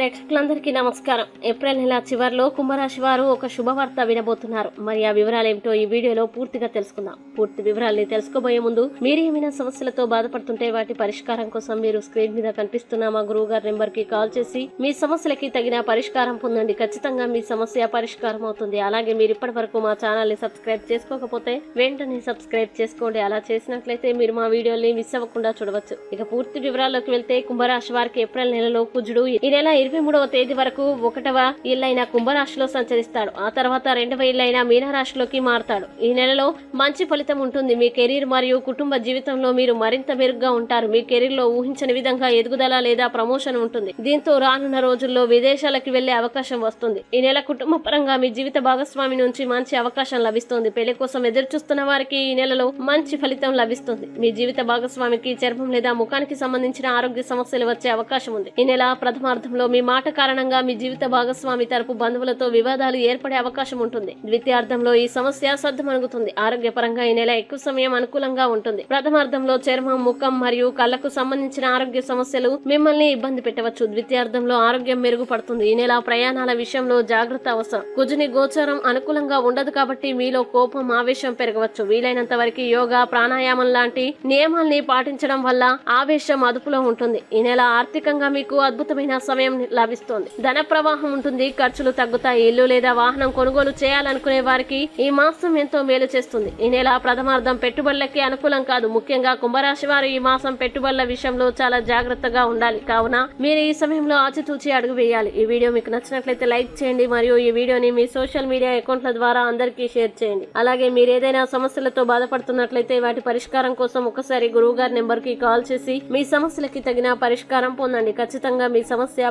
ప్రేక్షకులందరికీ నమస్కారం. ఏప్రిల్ నెల చివరిలో కుంభరాశి వారు ఒక శుభవార్త వినబోతున్నారు. మరి ఆ వివరాలు ఏమిటో ఈ వీడియోలో పూర్తిగా తెలుసుకుందాం. పూర్తి వివరాల్ని తెలుసుకోబోయే ముందు మీరు ఏమైనా సమస్యలతో బాధపడుతుంటే వాటి పరిష్కారం కోసం మీరు స్క్రీన్ మీద కనిపిస్తున్న మా గురువు గారి నెంబర్కి కాల్ చేసి మీ సమస్యలకి తగిన పరిష్కారం పొందండి. ఖచ్చితంగా మీ సమస్య పరిష్కారం అవుతుంది. అలాగే మీరు ఇప్పటి వరకు మా ఛానల్ని సబ్స్క్రైబ్ చేసుకోకపోతే వెంటనే సబ్స్క్రైబ్ చేసుకోండి. అలా చేసినట్లయితే మీరు మా వీడియోని మిస్ అవ్వకుండా చూడవచ్చు. ఇక పూర్తి వివరాల్లోకి వెళ్తే కుంభరాశి వారికి ఏప్రిల్ నెలలో కుజుడు ఈ నెల ఇరవై మూడవ తేదీ వరకు ఒకటవ ఇల్లైన కుంభరాశిలో సంచరిస్తాడు. ఆ తర్వాత రెండవ ఇల్లైన మీనరాశిలోకి మారతాడు. ఈ నెలలో మంచి ఫలితం ఉంటుంది. మీ కెరీర్ మరియు కుటుంబ జీవితంలో మీరు మరింత మెరుగ్గా ఉంటారు. మీ కెరీర్లో ఊహించని విధంగా ఎదుగుదల లేదా ప్రమోషన్ ఉంటుంది. దీంతో రానున్న రోజుల్లో విదేశాలకు వెళ్ళే అవకాశం వస్తుంది. ఈ నెల కుటుంబ పరంగా మీ జీవిత భాగస్వామి నుంచి మంచి అవకాశం లభిస్తుంది. పెళ్ళి కోసం ఎదురు చూస్తున్న వారికి ఈ నెలలో మంచి ఫలితం లభిస్తుంది. మీ జీవిత భాగస్వామికి చర్మం లేదా ముఖానికి సంబంధించిన ఆరోగ్య సమస్యలు వచ్చే అవకాశం ఉంది. ఈ నెల ప్రథమార్థంలో మీ మాట కారణంగా మీ జీవిత భాగస్వామి తరపు బంధువులతో వివాదాలు ఏర్పడే అవకాశం ఉంటుంది. ద్వితీయార్థంలో ఈ సమస్య సర్దుమణుగుతుంది. ఆరోగ్యపరంగా ఈ నెల ఎక్కువ సమయం అనుకూలంగా ఉంటుంది. ప్రథమార్థంలో చర్మం ముఖం మరియు కళ్ళకు సంబంధించిన ఆరోగ్య సమస్యలు మిమ్మల్ని ఇబ్బంది పెట్టవచ్చు. ద్వితీయార్థంలో ఆరోగ్యం మెరుగుపడుతుంది. ఈ నెల ప్రయాణాల విషయంలో జాగ్రత్త అవసరం. కుజుని గోచారం అనుకూలంగా ఉండదు కాబట్టి మీలో కోపం ఆవేశం పెరగవచ్చు. వీలైనంత వరకు యోగా ప్రాణాయామం లాంటి నియమాల్ని పాటించడం వల్ల ఆవేశం అదుపులో ఉంటుంది. ఈ నెల ఆర్థికంగా మీకు అద్భుతమైన సమయం లభిస్తోంది. ధన ప్రవాహం ఉంటుంది ఖర్చులు తగ్గుతాయి ఇల్లు లేదా వాహనం కొనుగోలు చేయాలనుకునే వారికి ఈ మాసం ఎంతో మేలు చేస్తుంది. ఈ నెల ప్రథమార్థం పెట్టుబడులకి అనుకూలం కాదు. ముఖ్యంగా కుంభరాశి వారు ఈ మాసం పెట్టుబడుల విషయంలో చాలా జాగ్రత్తగా ఉండాలి. కావున మీరు ఈ సమయంలో ఆచితూచి అడుగు వేయాలి. ఈ వీడియో మీకు నచ్చినట్లయితే లైక్ చేయండి మరియు ఈ వీడియోని మీ సోషల్ మీడియా అకౌంట్ల ద్వారా అందరికీ షేర్ చేయండి. అలాగే మీరు ఏదైనా సమస్యలతో బాధపడుతున్నట్లయితే వాటి పరిష్కారం కోసం ఒకసారి గురువు గారి నెంబర్కి కాల్ చేసి మీ సమస్యలకి తగిన పరిష్కారం పొందండి. ఖచ్చితంగా మీ సమస్య